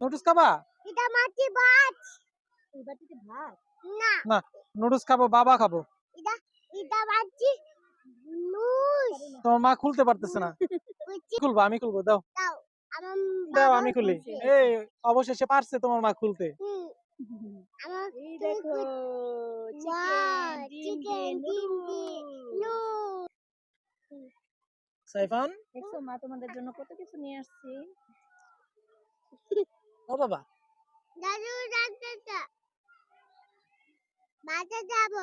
Noodles খাবা? এটা মাছি ভাত। এই বাটিতে ভাত? না। না নুডলস খাব বাবা খাব। এটা এটা মাছি নুস। তোমার মা খুলতে পারতেছে না। খুলবো আমি খুলবো দাও। দাও আমার দাও আমি খুলি। এই অবশেষে পারছে তোমার মা খুলতে। এই দেখো চিকেন ডিম নুডলস। সাইফান? দেখছ মা তোমাদের জন্য কত কিছু নিয়ে আসছি। ও বাবা। দাদু ডাক্তারটা বাসা যাব।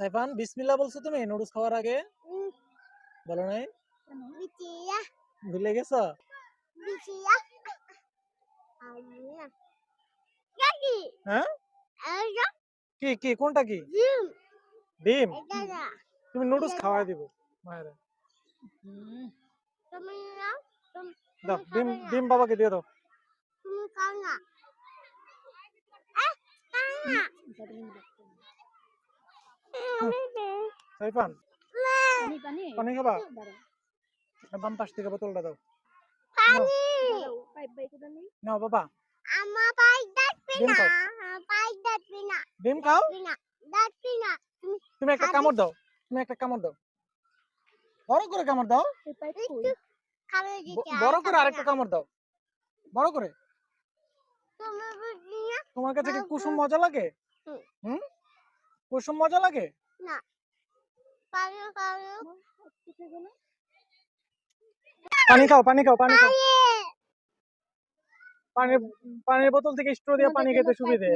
সাইফান বিসমিল্লাহ বলছো তুমি নুডলস খাওয়ার আগে? বলো নাই। ভুলে গেছো? হ্যাঁ? কি কি কোনটা কি? ডিম। তুমি নুডলস খাওয়াই দিব। মায়ের দাও ডিম ডিম বাবাকে দিয়ে দাও। সাইফান। পানি খাবা? বাম পাশ থেকে বোতলটা দাও। পানি। দাঁড়াও পাইপ বাই কোথা নেই নাও বাবা। আমার পাই ডাকবি না খাও। আমার না। ডিম খাও? ডাকবি না তুমি তুমি একটা কামড় দাও। তুমি একটা কামড় দাও। বড় করে কামড় দাও। বড় করে আরেকটা কামড় দাও। বড় করে। তোমার কাছে কি কুসুম মজা লাগে? হুম। কুসুম মজা লাগে? পানি খাবে কোথায় পানি খাও পানি খাও পানি খাও। পানির পানির বোতল থেকে স্ট্রো দিয়ে পানি খেতে সুবিধে।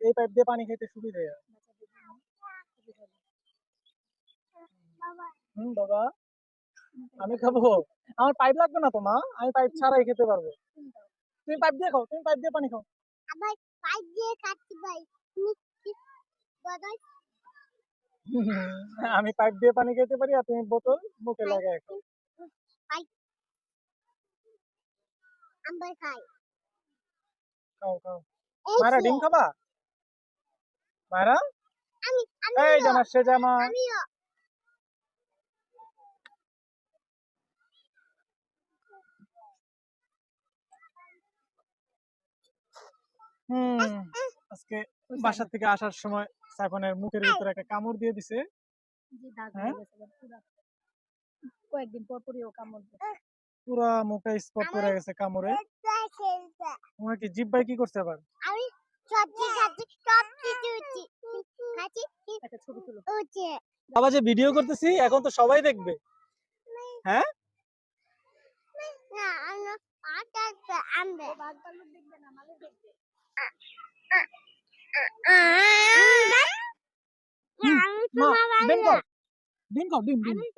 এই পাইপ দিয়ে পানি খেতে সুবিধে। বাবা হুম বাবা। আমি খাব। আমার পাইপ লাগবে না তোমা আমি পাইপ ছাড়াই খেতে পারব। তুমি পাইপ দিয়ে খাও তুমি পাইপ দিয়ে পানি খাও। আবার পাই দিয়ে কি বদল? আমি পাইপ দিয়ে পানি খেতে পারি আর তুমি বোতল মুখে পাইপ লাগায় খাও। আমরা খাই। খাও খাও। মারা ডিম খাবা? মারা? আমি আমি এই জামা সে জামা। আজকে বাসা থেকে আসার সময় সাইফানের মুখের ভিতরে একটা কামড় দিয়ে দিছে। হ্যাঁ? কয়েকদিন পর পরই ও কামড় পুরা মুখে স্পট করে গেছে কামড়ে। তোমার কি জিভ ভাই কি করছে আবার? আমি সবজি খাচ্ছি সব কিছু খাচ্ছি একটা ছবি তুলো। বাবা যে ভিডিও করতেছি এখন তো সবাই দেখবে। হ্যাঁ? না আমরা আটা আনবে। দেখবে না মানুষ দেখবে। মা ডিম খাও ডিম খাও ডিম ডিম আমি